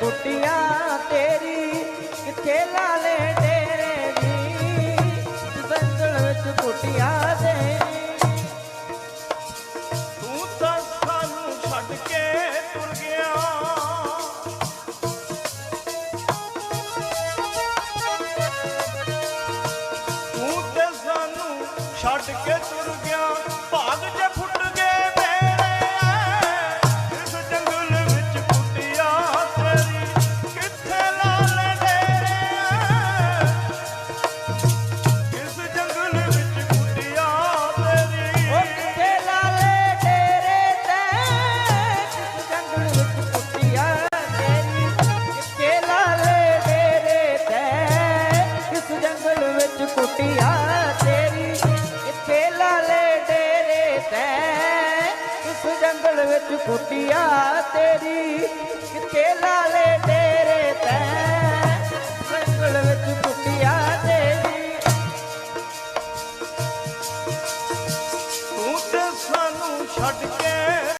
ਕੁੱਟੀਆਂ ਤੇਰੀ। ਕਿੱਥੇ ਲਾਲੇ ਤੇਰੇ। ਦੀ ਬੰਦਲ ਵਿੱਚ ਕੁੱਟੀਆਂ ਤੇਰੀ। ਤੂੰ ਤਾਂ ਸਾਨੂੰ ਛੱਡ ਕੇ ਤੁਰ ਗਿਆ। ਤੂੰ ਤੇ ਸਾਨੂੰ ਛੱਡ ਕੇ રૂપિયા પગ જે ફૂટ ਜੰਗਲ ਵਿੱਚ ਕੁੱਟਿਆ ਤੇਰੀ। ਕਿੱਥੇ ਲਾਲੇ ਤੇਰੇ ਤੇ? ਜੰਗਲ ਵਿੱਚ ਕੁੱਟਿਆ ਤੇਰੀ। ਤੂੰ ਤੇ ਸਾਨੂੰ ਛੱਡ ਕੇ